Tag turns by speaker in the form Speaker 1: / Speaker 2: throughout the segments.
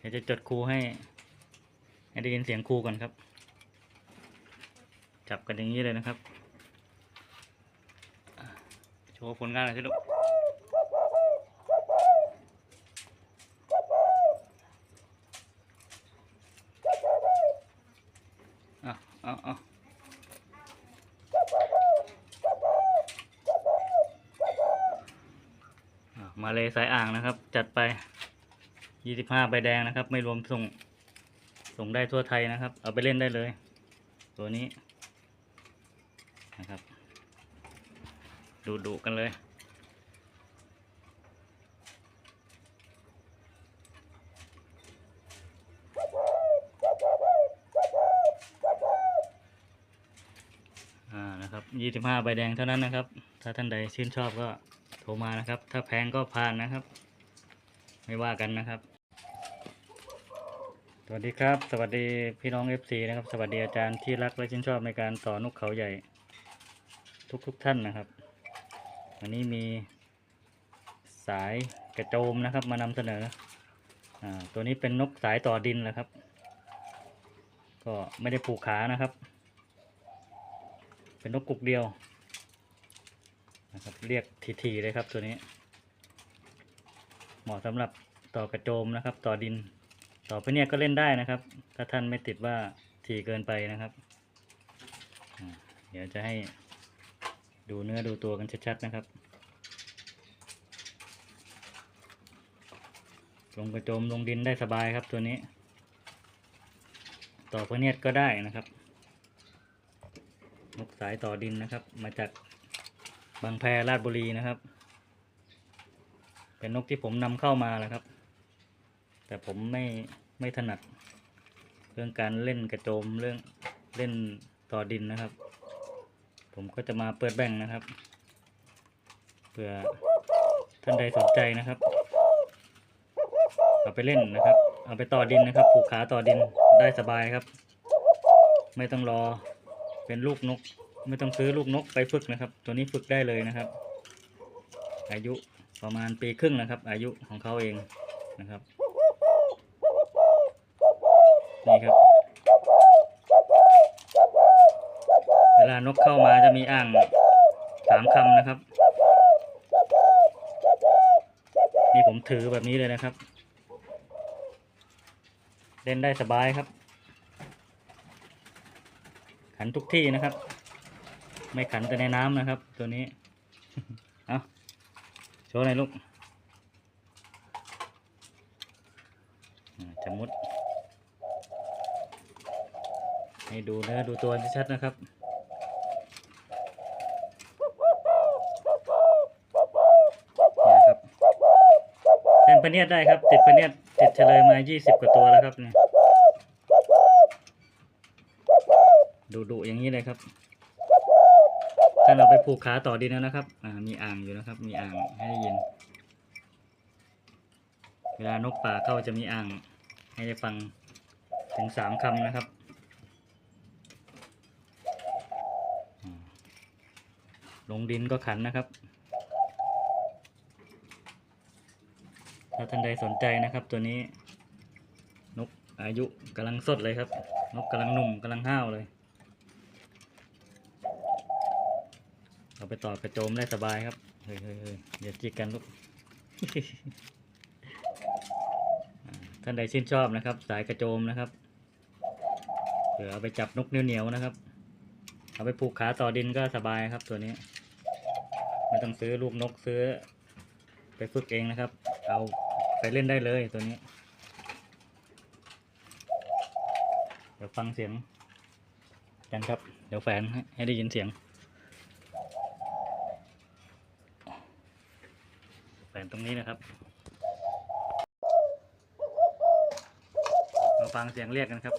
Speaker 1: เดี๋ยวจะจดครูให้ ให้ได้ยินเสียงครูก่อนครับ จับกันอย่างนี้เลยนะครับ โชว์ผลงานหน่อยสิลูกอะเอาเอาอะมาเลยสายอ่างนะครับ จัดไป ยี่สิบห้าใบแดงนะครับ ไม่รวมส่ง ส่งได้ทั่วไทยนะครับ เอาไปเล่นได้เลย ตัวนี้นะครับ ดูดูกันเลย อ่านะครับยี่สิบห้าใบแดงเท่านั้นนะครับ ถ้าท่านใดชื่นชอบก็โทรมานะครับ ถ้าแพงก็ผ่านนะครับ ไม่ว่ากันนะครับ วัสดีครับ สวัสดีพี่น้อง FC นะครับ สวัสดีอาจารย์ที่รักและชื่นชอบในการต่อนนกเขาใหญ่ ทุกๆทท่านนะครับ วันนี้มีสายกระโจมนะครับ มานำเสนออตัวนี้เป็นนกสายต่อดินแหละครับ ก็ไม่ได้ผูกขานะครับ เป็นนกกุกเดียวนะครับเรียกทีๆเลยครับตัวนี้ เหมาะสำหรับต่อกระโจมนะครับ ต่อดิน ต่อไปเนี่ยก็เล่นได้นะครับ ถ้าท่านไม่ติดว่าถี่เกินไปนะครับเดี๋ยวจะให้ดูเนื้อดูตัวกันชัดๆนะครับ ลงกระโจมลงดินได้สบายครับตัวนี้ ต่อพเนียดก็ได้นะครับนกสายต่อดินนะครับ มาจากบางแพราชบุรีนะครับ เป็นนกที่ผมนำเข้ามาแล้วครับ แต่ผมไม่ไม่ถนัด เรื่องการเล่นกระโจมเรื่องเล่นต่อดินนะครับ ผมก็จะมาเปิดแบ่งนะครับเผื่อท่านใดสนใจนะครับ เอาไปเล่นนะครับ เอาไปต่อดินนะครับ ผูกขาต่อดินได้สบายครับ ไม่ต้องรอเป็นลูกนก ไม่ต้องซื้อลูกนกไปฝึกนะครับ ตัวนี้ฝึกได้เลยนะครับ อายุประมาณปีครึ่งนะครับ อายุของเขาเองนะครับ นี่ครับ เวลานกเข้ามาจะมีอ่างสามคำนะครับ นี่ผมถือแบบนี้เลยนะครับ เล่นได้สบายครับ ขันทุกที่นะครับ ไม่ขันแต่ในน้ำนะครับ ตัวนี้ เอาโชว์หน่อยลูกจะมุด ให้ดูเนื้อดูตัวชัดๆนะครับ นี่นะครับเส้นพเนียดได้ครับ ติดพเนียดติดเฉลยมา 20 กว่าตัวแล้วครับเนี่ยดูดูอย่างนี้เลยครับถ้าเราไปผูกขาต่อดินแล้วนะครับ อ่า มีอ่างอยู่นะครับ มีอ่างให้ได้ยิน เวลานกป่าเข้าจะมีอ่างให้ได้ฟังถึงสามคำนะครับ ลงดินก็ขันนะครับ ถ้าท่านใดสนใจนะครับ ตัวนี้ นกอายุกำลังสดเลยครับ นกกำลังหนุ่มกำลังห้าวเลยเอาไปต่อกระโจมได้สบายครับ เฮ้ยเฮ้ยเฮ้ยอย่าจิกกันลูกท่านใดชื่นชอบนะครับ สายกระโจมนะครับเผื่อเอาไปจับนกเหนียวๆนะครับ เอาไปผูกขาต่อดินก็สบายครับตัวนี้ ต้องซื้อลูกนกซื้อ ไปฝึกเองนะครับ เอาไปเล่นได้เลยตัวนี้ เดี๋ยวฟังเสียงกันครับ เดี๋ยวแฟนให้ให้ได้ยินเสียงแฟนตรงนี้นะครับ มาฟังเสียงเรียกกันครับ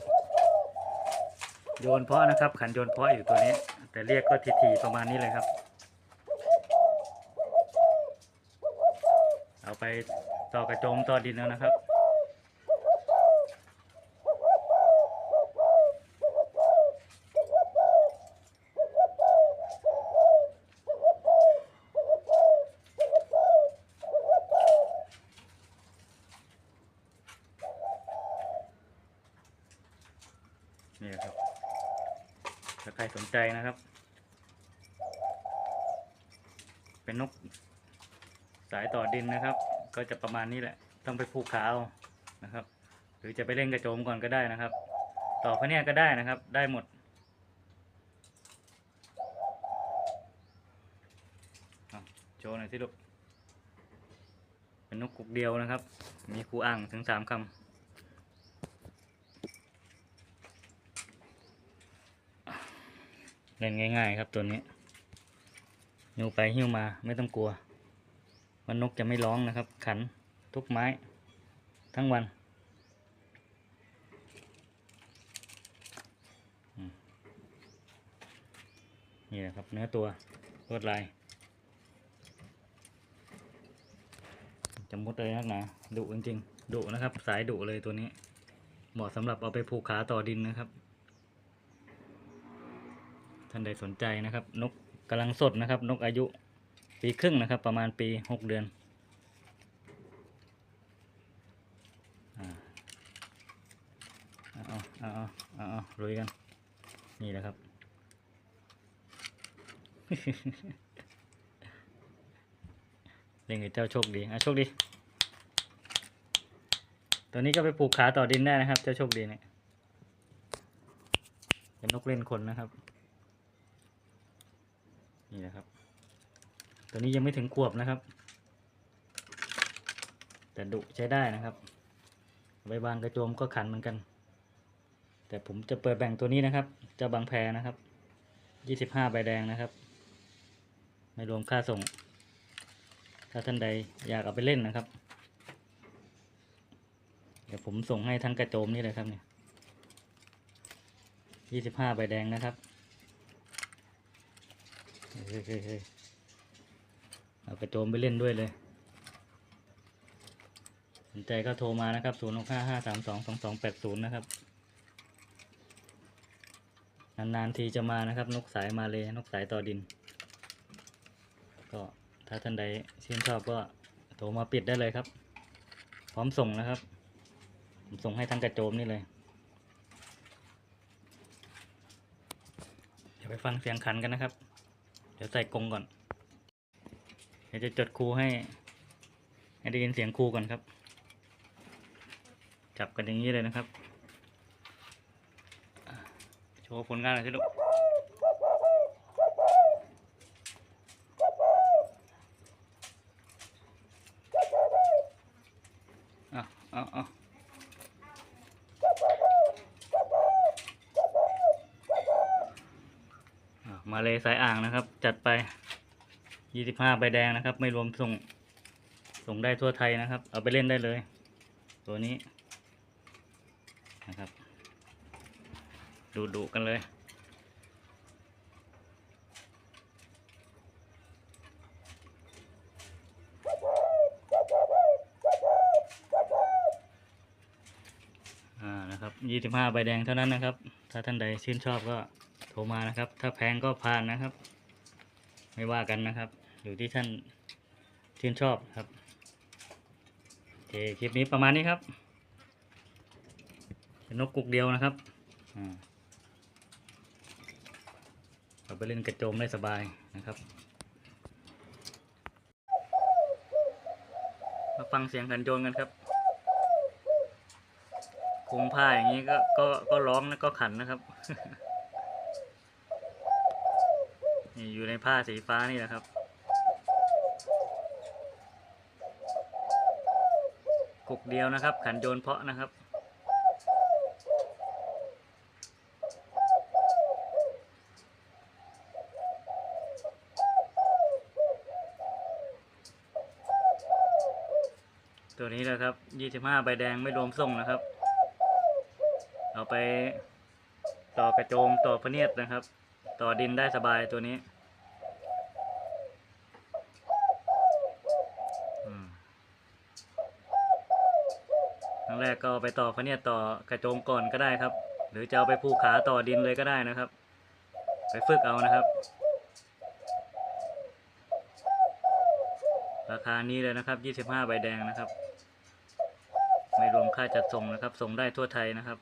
Speaker 1: โยนเพาะนะครับ ขันโยนเพาะอยู่ตัวนี้ แต่เรียกก็ทีๆประมาณนี้เลยครับ เอาไป ต่อกระโจมต่อดินแล้วนะครับนี่ครับถ้าใครสนใจนะครับ เป็นนกสายต่อดินนะครับ ก็จะประมาณนี้แหละ ต้องไปผูกขาเอานะครับ หรือจะไปเล่นกระโจมก่อนก็ได้นะครับ ต่อพะเนียก็ได้นะครับ ได้หมด โชว์หน่อยสิลูก เป็นนกกุกเดียวนะครับ มีครูอ่างถึงสามคำเล่นง่าย ๆ ครับตัวนี้หิ้วไปหิ้วมาไม่ต้องกลัว มันนกจะไม่ร้องนะครับ ขันทุกไม้ทั้งวัน นี่แหละครับเนื้อตัวลวดลายจะมุดเลยนักหนาดุจริงๆดุนะครับ สายดุเลยตัวนี้ เหมาะสำหรับเอาไปผูกขาต่อดินนะครับ ท่านใดสนใจนะครับ นกกำลังสดนะครับ นกอายุ ปีครึ่งนะครับ ประมาณปีหกเดือนอ่าเอาเอาเอาเอาเอาลุยกัน นี่แหละครับ เล่นกับเจ้าโชคดี อะโชคดี ตัวนี้ก็ไปผูกขาต่อดินได้นะครับ เจ้าโชคดีเนี่ยเป็นนกเล่นคนนะครับ นี่นะครับ ตัวนี้ยังไม่ถึงขวบนะครับ แต่ดุใช้ได้นะครับ ใบบางกระโจมก็ขันเหมือนกัน แต่ผมจะเปิดแบ่งตัวนี้นะครับเจ้าบางแพนะครับยี่สิบห้าใบแดงนะครับ ไม่รวมค่าส่ง ถ้าท่านใดอยากเอาไปเล่นนะครับ เดี๋ยวผมส่งให้ทั้งกระโจมนี่เลยครับเนี่ยยี่สิบห้าใบแดงนะครับเฮ้ย เอากระโจมไปเล่นด้วยเลย สนใจก็โทรมานะครับ0 6 5 5 3 2 2 2 8 0นะครับ นานๆทีจะมานะครับ นกสายมาเลยนกสายต่อดิน ก็ถ้าท่านใดชื่นชอบก็โทรมาปิดได้เลยครับ พร้อมส่งนะครับ ผมส่งให้ทั้งกระโจมนี่เลยเดี๋ยวไปฟังเสียงขันกันนะครับ เดี๋ยวใส่กรงก่อน ดี๋ยวจะจดครูให้ ให้ได้ยินเสียงครูก่อนครับ จับกันอย่างนี้เลยนะครับ โชว์ผลงานหน่อยสิลูกอะเอาเอาอะมาเลยสายอ่างนะครับ จัดไป ยี่สิบห้าใบแดงนะครับ ไม่รวมส่ง ส่งได้ทั่วไทยนะครับ เอาไปเล่นได้เลย ตัวนี้นะครับ ดูดูกันเลย อ่านะครับยี่สิบห้าใบแดงเท่านั้นนะครับ ถ้าท่านใดชื่นชอบก็โทรมานะครับ ถ้าแพงก็ผ่านนะครับ ไม่ว่ากันนะครับ อยู่ที่ท่านชื่นชอบครับโอเคคลิปนี้ประมาณนี้ครับเป็นนกกุกเดียวนะครับเอาไปเล่นกระโจมได้สบายนะครับมาฟังเสียงขันโจนกันครับคุมผ้าอย่างนี้ก็ก็ก็ร้องนะก็ขันนะครับนี่อยู่ในผ้าสีฟ้านี่แหละครับ กเดียวนะครับ ขันโยนเพาะนะครับ ตัวนี้นะครับยี่สิบห้าใบแดงไม่รวมส่งนะครับ เอาไปต่อกระโจมต่อพเนียดนะครับ ต่อดินได้สบายตัวนี้ั้งแรกก็ไปต่อพระเนี่ยต่อกระโจงก่อนก็ได้ครับ หรือจะเอาไปผูกขาต่อดินเลยก็ได้นะครับ ไปฝึกเอานะครับ ราคานี้เลยนะครับ 25 ใบแดงนะครับ ไม่รวมค่าจัดส่งนะครับ ส่งได้ทั่วไทยนะครับ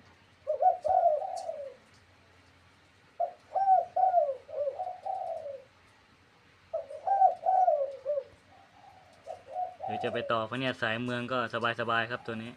Speaker 1: หรือจะไปต่อพระเนี่ยสายเมืองก็สบายๆครับตัวนี้